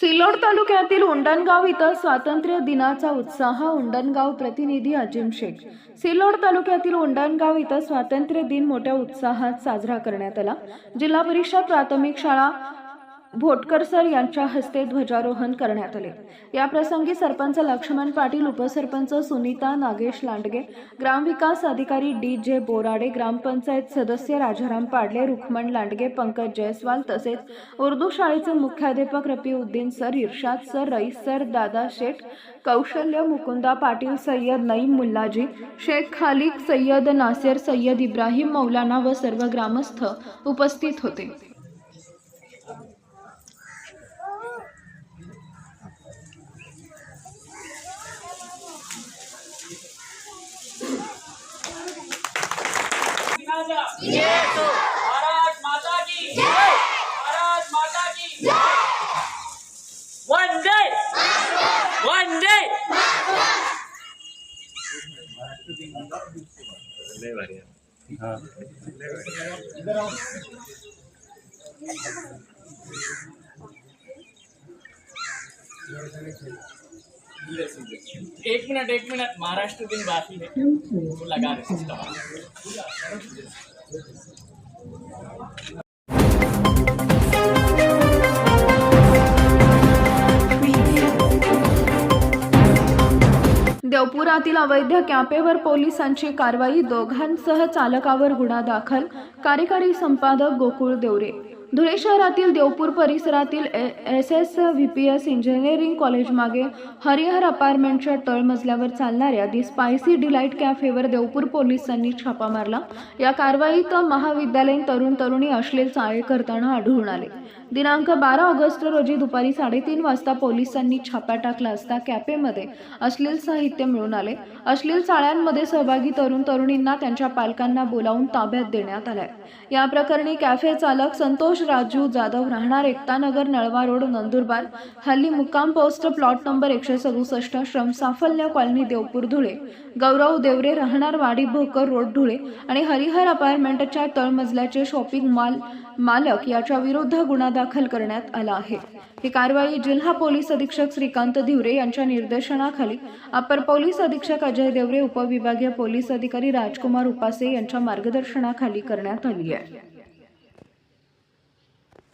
सिल्लोड तालुक्यातील उंडणगाव इथं स्वातंत्र्य दिनाचा उत्साह उंडणगाव प्रतिनिधी अजिम शेख. सिल्लोड तालुक्यातील उंडणगाव इथं स्वातंत्र्य दिन मोठ्या उत्साहात साजरा करण्यात आला. जिल्हा परिषद प्राथमिक शाळा भोटकर सर यांच्या हस्ते ध्वजारोहण करण्यात आले. या प्रसंगी सरपंच लक्ष्मण पाटील उपसरपंच सुनीता नागेश लांडगे ग्रामविकास अधिकारी डी जे बोराडे ग्रामपंचायत सदस्य राजाराम पाडले रुखमण लांडगे पंकज जयस्वाल तसेच उर्दू शाळेचे मुख्याध्यापक Rafiuddin sir Irshad sir Rais sir Dada Shaikh कौशल्य मुकुंदा पाटील सय्यद नईम मुल्लाजी शेख खालिक सय्यद नासेर सय्यद इब्राहिम मौलाना व सर्व ग्रामस्थ उपस्थित होते. भारत माता की भारत माता की एक मिनट एक मिनट, महाराष्ट्र दिन बाकी है वो लगा रहे देवपुरातील अवैध कॅपेवर पोलिसांची कारवाई दोघांसह चालकावर गुन्हा दाखल कार्यकारी संपादक गोकुळ देवरे. धुळे शहरातील देवपूर परिसरातील S S V P S engineering college मागे हरिहर अपार्टमेंटच्या तळमजल्यावर चालणाऱ्या दी स्पायसी डिलाईट कॅफेवर देवपूर पोलिसांनी छापा मारला. या कारवाईत महाविद्यालयीन तरुण तरुणी अश्लील चाळे करताना आढळून आले. दिनांक बारा ऑगस्ट रोजी दुपारी साडेतीन वाजता पोलिसांनी छापा टाकला असता कॅफेमध्ये अश्लील साहित्य मिळून आले. अश्लील चाळ्यांमध्ये सहभागी तरुण तरुणींना त्यांच्या पालकांना बोलावून ताब्यात देण्यात आलाय. या प्रकरणी कॅफे चालक संतोष राजू जाधव राहणार एकतानगर नळवा रोड नंदुरबार. हल्ली मुक्काम पोस्ट प्लॉट नंबर एकशे सदुसष्ट श्रम साफल्य कॉलनी देवपूर धुळे. गौरव देवरे राहणार वाडी भोकर रोड धुळे आणि हरिहर अपार्टमेंटच्या तळमजल्याचे शॉपिंग मॉल मालक याच्या विरुद्ध गुन्हा दाखल करण्यात आला आहे. ही कारवाई जिल्हा पोलीस अधीक्षक श्रीकांत धिवरे यांच्या निर्देशनाखाली अपर पोलीस अधीक्षक अजय देवरे उपविभागीय पोलीस अधिकारी राजकुमार उपासे यांच्या मार्गदर्शनाखाली करण्यात आली आहे.